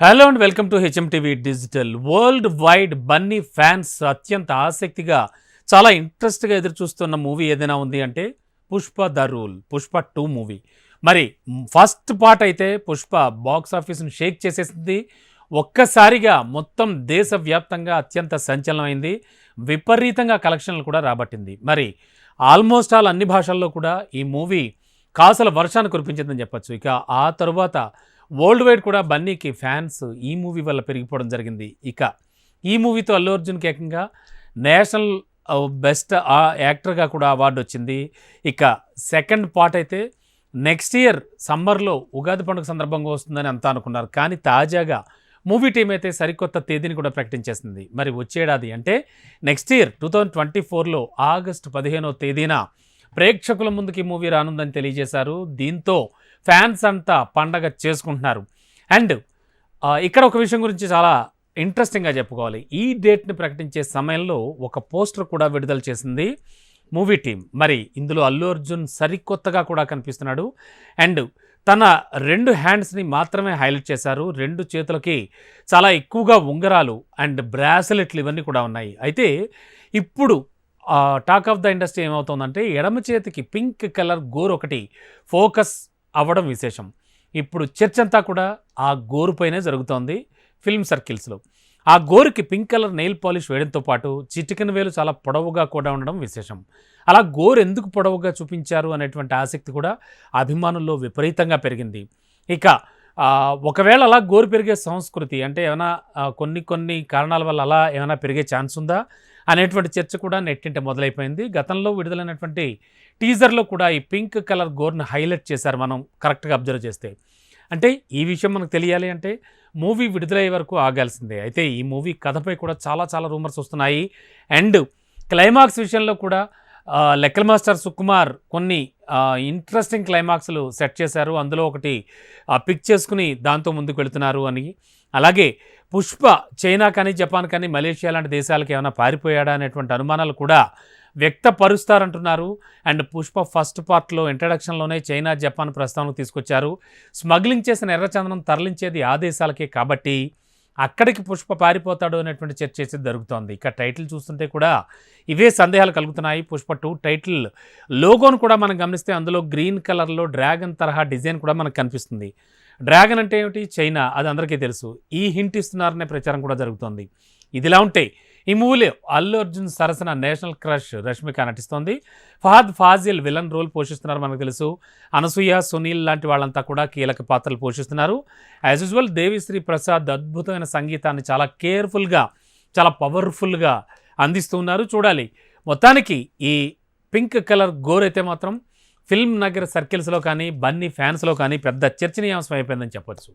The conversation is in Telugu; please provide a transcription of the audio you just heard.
Hello and welcome to HM TV digital world wide Bunny fans అత్యంత ఆసక్తిగా చాలా ఇంట్రెస్ట్గా ఎదురు చూస్తున్న మూవీ ఏదైనా ఉంది అంటే Pushpa the rule Pushpa two movie మరి ఫస్ట్ పార్ట్ అయితే పుష్ప బాక్స్ ఆఫీస్ను షేక్ చేసేసింది. ఒక్కసారిగా మొత్తం దేశవ్యాప్తంగా అత్యంత సంచలనమైంది. విపరీతంగా కలెక్షన్లు కూడా రాబట్టింది. మరి ఆల్మోస్ట్ ఆల్ అన్ని భాషల్లో కూడా ఈ మూవీ కాసుల వర్షాన్ని కురిపించిందని చెప్పచ్చు. ఇక ఆ తరువాత వరల్డ్ వైడ్ కూడా బన్నీకి ఫ్యాన్స్ ఈ మూవీ వల్ల పెరిగిపోవడం జరిగింది. ఇక ఈ మూవీతో అల్లు అర్జున్కి ఏకంగా నేషనల్ బెస్ట్ యాక్టర్గా కూడా అవార్డు వచ్చింది. ఇక సెకండ్ పార్ట్ అయితే నెక్స్ట్ ఇయర్ సమ్మర్లో ఉగాది పండుగ సందర్భంగా వస్తుందని అంతా అనుకున్నారు. కానీ తాజాగా మూవీ టీం అయితే సరికొత్త తేదీని కూడా ప్రకటించేసింది. మరి వచ్చేడాది అంటే next year two thousand twenty ఫోర్లో ఆగస్టు పదిహేనో తేదీన ప్రేక్షకుల ముందుకి మూవీ రానుందని తెలియజేశారు. దీంతో ఫ్యాన్స్ అంతా పండగ చేసుకుంటున్నారు. అండ్ ఇక్కడ ఒక విషయం గురించి చాలా ఇంట్రెస్టింగ్గా చెప్పుకోవాలి. ఈ డేట్ని ప్రకటించే సమయంలో ఒక పోస్టర్ కూడా విడుదల చేసింది మూవీ టీం మరి ఇందులో అల్లు అర్జున్ సరికొత్తగా కూడా కనిపిస్తున్నాడు. అండ్ తన రెండు హ్యాండ్స్ని మాత్రమే హైలైట్ చేశారు. రెండు చేతులకి చాలా ఎక్కువగా ఉంగరాలు అండ్ బ్రాస్లెట్లు ఇవన్నీ కూడా ఉన్నాయి. అయితే ఇప్పుడు టాక్ ఆఫ్ ద ఇండస్ట్రీ ఏమవుతుందంటే ఎడమ చేతికి పింక్ కలర్ గోరు ఒకటి ఫోకస్ అవ్వడం విశేషం. ఇప్పుడు చర్చ అంతా కూడా ఆ గోరుపైనే జరుగుతోంది ఫిల్మ్ సర్కిల్స్లో. ఆ గోరుకి పింక్ కలర్ నెయిల్ పాలిష్ వేయడంతో పాటు చిటికెన్ వేలు చాలా పొడవుగా కూడా ఉండడం విశేషం. అలా గోరు ఎందుకు పొడవుగా చూపించారు అనేటువంటి ఆసక్తి కూడా అభిమానుల్లో విపరీతంగా పెరిగింది. ఇక ఒకవేళ అలా గోరు పెరిగే సంస్కృతి అంటే ఏమైనా కొన్ని కొన్ని కారణాల వల్ల అలా ఏమైనా పెరిగే ఛాన్స్ ఉందా? అనేటువంటి చర్చ కూడా నెట్టింట మొదలైపోయింది. గతంలో విడుదలైనటువంటి టీజర్లో కూడా ఈ పింక్ కలర్ గోర్ని హైలైట్ చేశారు మనం కరెక్ట్గా అబ్జర్వ్ చేస్తే. అంటే ఈ విషయం మనకు తెలియాలి అంటే మూవీ విడుదలయ్యే వరకు ఆగాల్సిందే. అయితే ఈ మూవీ కథపై కూడా చాలా చాలా రూమర్స్ వస్తున్నాయి. అండ్ క్లైమాక్స్ విషయంలో కూడా లెక్కల మాస్టర్ సుకుమార్ కొన్ని ఇంట్రెస్టింగ్ క్లైమాక్స్లు సెట్ చేశారు. అందులో ఒకటి పిక్ చేసుకుని దాంతో ముందుకు వెళుతున్నారు అని. అలాగే పుష్ప చైనా కానీ జపాన్ కానీ మలేషియా లాంటి దేశాలకు ఏమైనా పారిపోయాడా అనేటువంటి అనుమానాలు కూడా వ్యక్తపరుస్తారంటున్నారు. అండ్ పుష్ప ఫస్ట్ పార్ట్లో ఇంట్రడక్షన్లోనే చైనా జపాన్ ప్రస్తావనకు తీసుకొచ్చారు. స్మగ్లింగ్ చేసిన ఎర్రచందనం తరలించేది ఆ దేశాలకే కాబట్టి అక్కడికి పుష్ప పారిపోతాడు అనేటువంటి చర్చ అయితే జరుగుతోంది. ఇక టైటిల్ చూస్తుంటే కూడా ఇవే సందేహాలు కలుగుతున్నాయి. పుష్ప టూ టైటిల్ లోగోను కూడా మనం గమనిస్తే అందులో గ్రీన్ కలర్లో డ్రాగన్ తరహా డిజైన్ కూడా మనకు కనిపిస్తుంది. డ్రాగన్ అంటే ఏమిటి? చైనా. అది అందరికీ తెలుసు. ఈ హింట్ ఇస్తున్నారనే ప్రచారం కూడా జరుగుతోంది. ఇదిలా ఉంటే ఈ మూవీలో అల్లు అర్జున్ సరసన నేషనల్ క్రష్ రష్మిక నటిస్తోంది. ఫహద్ ఫాజిల్ విలన్ రోల్ పోషిస్తున్నారు మనకు తెలుసు. అనసూయ సునీల్ లాంటి వాళ్ళంతా కూడా కీలక పాత్రలు పోషిస్తున్నారు. యాజ్ యూజువల్ దేవిశ్రీ ప్రసాద్ అద్భుతమైన సంగీతాన్ని చాలా కేర్ఫుల్గా చాలా పవర్ఫుల్గా అందిస్తున్నారు చూడాలి. మొత్తానికి ఈ పింక్ కలర్ గోర్ అయితే మాత్రం ఫిల్మ్ నగర్ సర్కిల్స్లో కానీ బన్నీ ఫ్యాన్స్లో కానీ పెద్ద చర్చనీయాంశం అయిపోయిందని చెప్పొచ్చు.